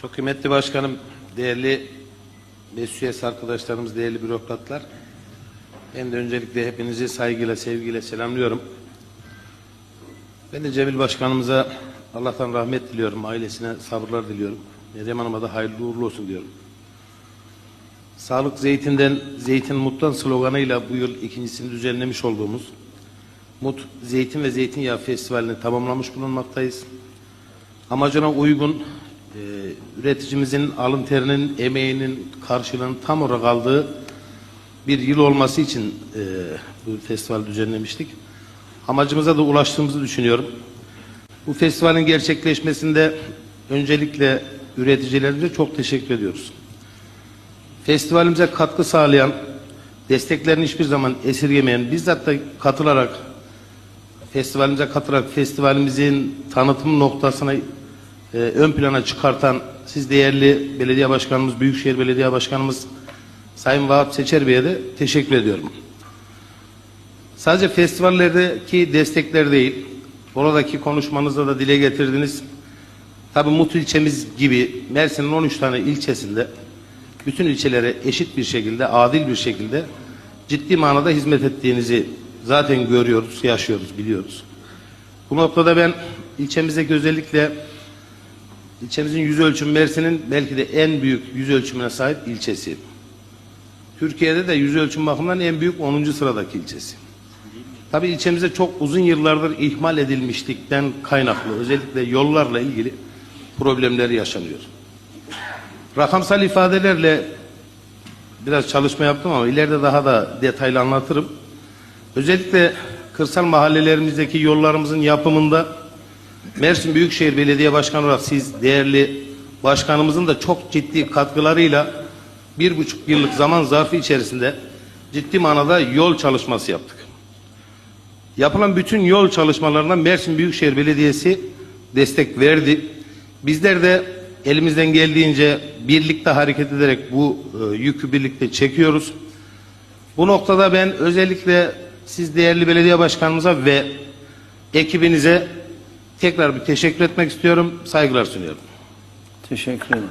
Çok kıymetli başkanım, değerli meclis üyesi arkadaşlarımız, değerli bürokratlar. Ben de öncelikle hepinizi saygıyla, sevgiyle selamlıyorum. Ben de Cemil Başkanımıza Allah'tan rahmet diliyorum, ailesine sabırlar diliyorum. Meryem Hanım'a da hayırlı uğurlu olsun diyorum. Sağlık Zeytin'den, Zeytin Mut'tan sloganıyla bu yıl ikincisini düzenlemiş olduğumuz Mut Zeytin ve Zeytinyağı Festivali'ni tamamlamış bulunmaktayız. Amacına uygun e, üreticimizin alın terinin, emeğinin karşılığının tam olarak aldığı bir yıl olması için e, bu festival düzenlemiştik. Amacımıza da ulaştığımızı düşünüyorum. Bu festivalin gerçekleşmesinde öncelikle üreticilerimize çok teşekkür ediyoruz. Festivalimize katkı sağlayan, desteklerini hiçbir zaman esirgemeyen, bizzat da katılarak festivalimize katılarak festivalimizin tanıtım noktasına e, ön plana çıkartan siz değerli belediye başkanımız, Büyükşehir Belediye Başkanımız Sayın Vahap Seçer Bey'e de teşekkür ediyorum. Sadece festivallerdeki destekler değil, oradaki konuşmanızda da dile getirdiniz. Tabii Mutlu ilçemiz gibi Mersin'in 13 tane ilçesinde bütün ilçelere eşit bir şekilde, adil bir şekilde ciddi manada hizmet ettiğinizi zaten görüyoruz, yaşıyoruz, biliyoruz. Bu noktada ben ilçemizdeki özellikle ilçemizin yüz ölçümü Mersin'in belki de en büyük yüz ölçümüne sahip ilçesi. Türkiye'de de yüz ölçüm bakımından en büyük 10. sıradaki ilçesi. Tabii ilçemizde çok uzun yıllardır ihmal edilmişlikten kaynaklı özellikle yollarla ilgili problemler yaşanıyor. Rakamsal ifadelerle biraz çalışma yaptım ama ileride daha da detaylı anlatırım. Özellikle kırsal mahallelerimizdeki yollarımızın yapımında Mersin Büyükşehir Belediye Başkanı olarak siz değerli başkanımızın da çok ciddi katkılarıyla bir buçuk yıllık zaman zarfı içerisinde ciddi manada yol çalışması yaptık. Yapılan bütün yol çalışmalarına Mersin Büyükşehir Belediyesi destek verdi. Bizler de elimizden geldiğince birlikte hareket ederek bu e, yükü birlikte çekiyoruz. Bu noktada ben özellikle siz değerli belediye başkanımıza ve ekibinize tekrar bir teşekkür etmek istiyorum. Saygılar sunuyorum. Teşekkür ederim.